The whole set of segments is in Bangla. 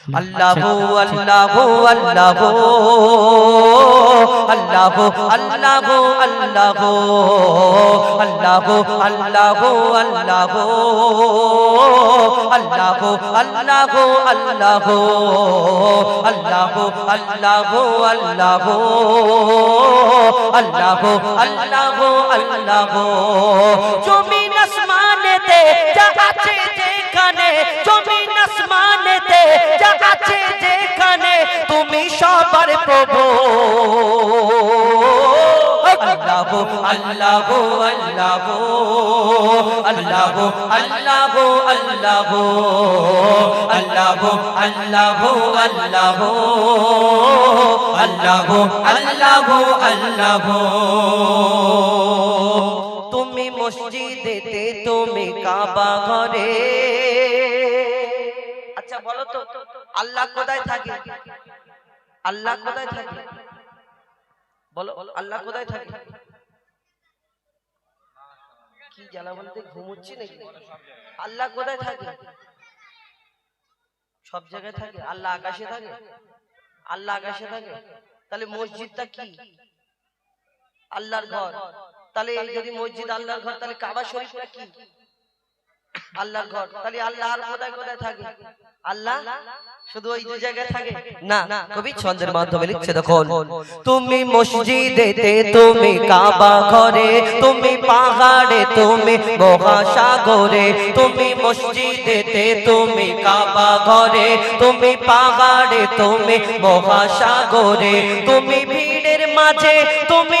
আল্লাহ আল্লাহ আল্লাহ আল্লাহ আল্লাহ আল্লাহ আল্লাহ আল্লাহ আল্লাহ আল্লাহ আল্লাহ আল্লাহ আল্লাহ আল্লাহ আল্লাহ আল্লাহ আল্লাহ জমিন আসমানেতে যা আছে যেখানে জমিন যেখানে তুমি সবার প্রভু আল্লাহ আল্লাহ আল্লাহ আল্লাহ আল্লাহ আল্লাহ আল্লাহ আল্লাহ আল্লাহ আল্লাহ আল্লাহ আল্লাহ তুমি মসজিদেতে তুমি কাবা ঘরে আচ্ছা বলো তো আল্লাহ কোথায় থাকে? আল্লাহ কোথায় থাকে? বলো আল্লাহ কোথায় থাকে? কি জ্বালা বলতে ঘুমুচ্ছি নাকি? আল্লাহ কোথায় থাকে? সব জায়গায় থাকে? আল্লাহ আকাশে থাকে? আল্লাহ আকাশে থাকে? তাহলে মসজিদটা কি? আল্লাহর ঘর? তাহলে যদি মসজিদ আল্লাহর ঘর তাহলে কাবা শরীফটা কি? আল্লাহর ঘর। তাহলে আল্লাহ আর কোথায় কোথায় থাকে? আল্লাহ শুধু ওই দু জায়গায় থাকে? না কবি ছন্দের মাধ্যমে লিখছে দেখুন। তুমি মসজিদেতে তুমি কাবা ঘরে তুমি পাহাড়ে তুমি মহাসাগরে তুমি মসজিদেতে তুমি কাবা ঘরে তুমি পাহাড়ে তুমি মহাসাগরে তুমি ভিড়ের মাঝে তুমি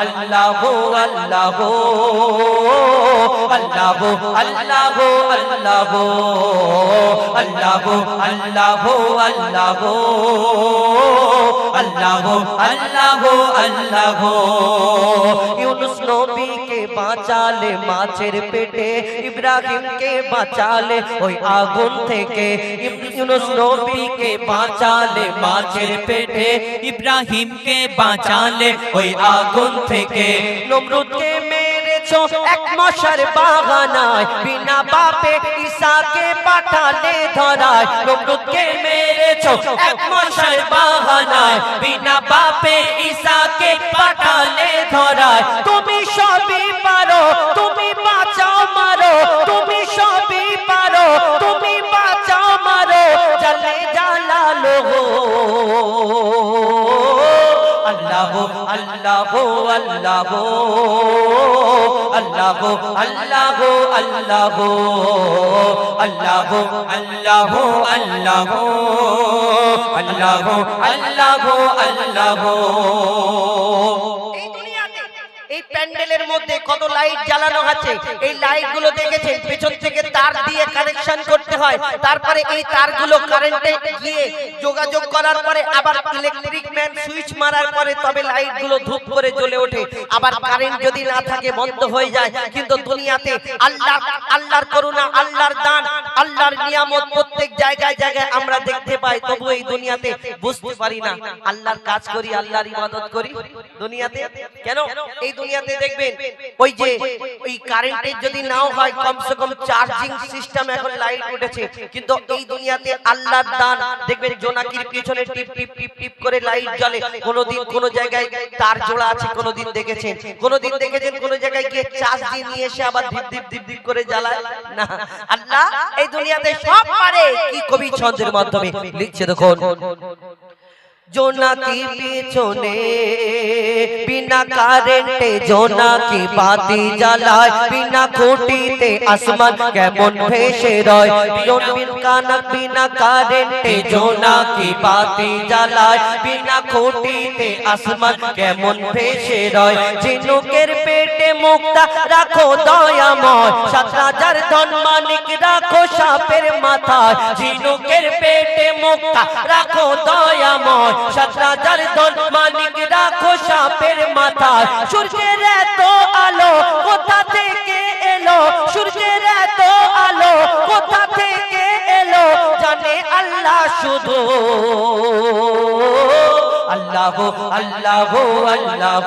আল্লাহ আল্লাহ আল্লাহ আল্লাহ আল্লাহ আল্লাহ আল্লাহ আল্লাহ আল্লাহ আল্লাহ আল্লাহ আল্লাহ নবীকে বাঁচালে মাছের পেটে ইব্রাহিমকে বাঁচালে ওই আগুন থেকে ইউনুস নবীকে বাঁচালে মাছের পেটে ইব্রাহিমকে বাঁচালে ওই আগুন থেকে নমরুদকে মেরেছো। এক মশার বাগানায় বিনা বাপে ঈশাকে পাঠালে ধরায়। নমরুদকে মেরেছো। এক মশার বাগানায় বিনা বাপে ঈশাকে পাঠালে ধরায়। তুমি সবই পারো আল্লাহ আল্লাহ আল্লাহ আল্লাহ আল্লাহ আল্লাহ আল্লাহ আল্লাহ আল্লাহ আল্লাহ আল্লাহ আল্লাহ এই এই প্যান্ডেলের মধ্যে কত লাইট জ্বালানো আছে এই লাইটগুলো দেখেছেন পেছন থেকে তার দিয়ে কানেকশন করতে হয়। তারপরে এই তারগুলো কারেন্টে গিয়ে যোগাযোগ করার পরে আবার ইলেকট্রিক ম্যান সুইচ মারার পরে তবে লাইটগুলো ধূপ করে জ্বলে ওঠে। আবার কারেন্ট যদি না থাকে, বন্ধ হয়ে যায়। কিন্তু দুনিয়াতে আল্লাহ, আল্লাহর করুণা, আল্লাহর দান, আল্লাহর নিয়ামত প্রত্যেক জায়গায় জায়গায় আমরা দেখতে পাই। তবু এই দুনিয়াতে বুঝতে পারি না। আল্লাহর কাজ করি, আল্লাহর ইবাদত করি। দুনিয়াতে? কেন? এই দুনিয়াতে দেখবেন, ওই যে, ওই কারেন্টের যদি নাও হয়, কমসে কম চার্জিং সিস্টেম এখন লাইট উঠেছে। কিন্তু এই দুনিয়াতে আল্লাহর দান, দেখবেন জোনাকির পিছনে টিপ টিপ টিপ টিপ করে লাইট জ্বলে। কোনোদিন কোন জায়গায় তার জোড়া আছে, কোনোদিন দেখেছেন। কোনোদিন দেখেছেন কোন জায়গায় গিয়ে চার্জ দিয়ে নিয়ে এসে আবার ধিপ ধিপ ধিপ ধিপ করে জ্বালায়? না। আল্লাহ এই দুনিয়াতে সব পারে, কি কবি ছন্দের মাধ্যমে লিখছে দেখুন। জোনাকি পিছনে? বিনা কারেন্টে জোনাকি বাতি জ্বালায়? বিনা খুঁটিতে আসমান কেমন ভেসে রয়? বিন কানক বিনা কারেন্টে জোনাকি বাতি জ্বালায়? বিনা খুঁটিতে আসমান কেমন ভেসে রয়? ঝিনুকের পেটে মুক্তা রাখো দয়াময়। সাত রাজার ধন মানিক রাখো সাপের মাথায়। ঝিনুকের পেটে মুক্তা রাখো দয়াময়। সাত রাজার ধন মালিক রাখো সাপের মাথা সূর্যের এত আলো কোথা থেকে এলো? সূর্যের এত আলো কোথা থেকে এলো? জানে আল্লাহ শুধু। আল্লাহ আল্লাহ আল্লাহ।